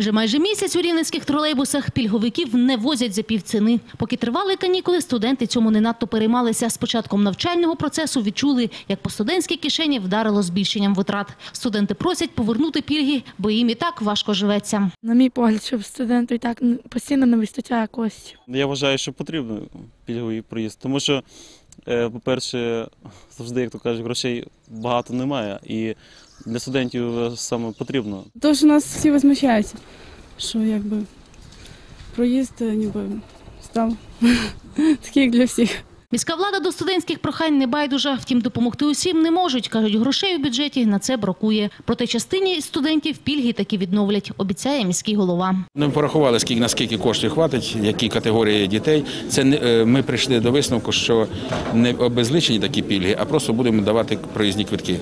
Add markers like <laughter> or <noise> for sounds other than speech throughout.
Вже майже місяць у рівненських тролейбусах пільговиків не возять за півціни. Поки тривали канікули, студенти цьому не надто переймалися. З початком навчального процесу відчули, як по студентській кишені вдарило збільшенням витрат. Студенти просять повернути пільги, бо їм і так важко живеться. На мій погляд, щоб студенту і так постійно не вистачає коштів. Я вважаю, що потрібно пільговий проїзд, тому що, е, по-перше, завжди, як то кажуть, грошей багато немає, і для студентів е, саме потрібно. Тож у нас всі возмущаються, що якби проїзд е, ніби став <laughs> такий, як для всіх. Міська влада до студентських прохань не байдужа, втім допомогти усім не можуть. Кажуть, грошей у бюджеті на це бракує. Проте частині студентів пільги таки відновлять, обіцяє міський голова. Ми порахували, скільки наскільки коштів хватить, які категорії дітей. Це не е, ми прийшли до висновку, що не обезличені такі пільги, а просто будемо давати проїзні квитки.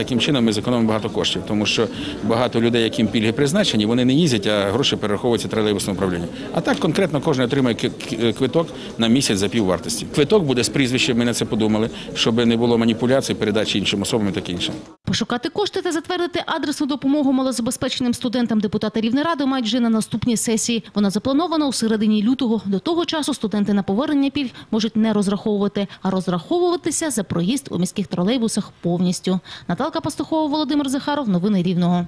Таким чином ми зекономимо багато коштів, тому що багато людей, яким пільги призначені, вони не їздять, а гроші перераховуються тролейбусному управлінню. А так конкретно кожен отримає ки- квиток на місяць за піввартості. Квиток буде з прізвищем, ми на це подумали, щоб не було маніпуляцій, передачі іншим особам і таке інше. Пошукати кошти та затвердити адресну допомогу малозабезпеченим студентам депутати Рівнеради мають вже на наступній сесії. Вона запланована у середині лютого. До того часу студенти на повернення пільг можуть не розраховувати, а розраховуватися за проїзд у міських тролейбусах повністю. Наталка Пастухова, Володимир Захаров. Новини Рівного.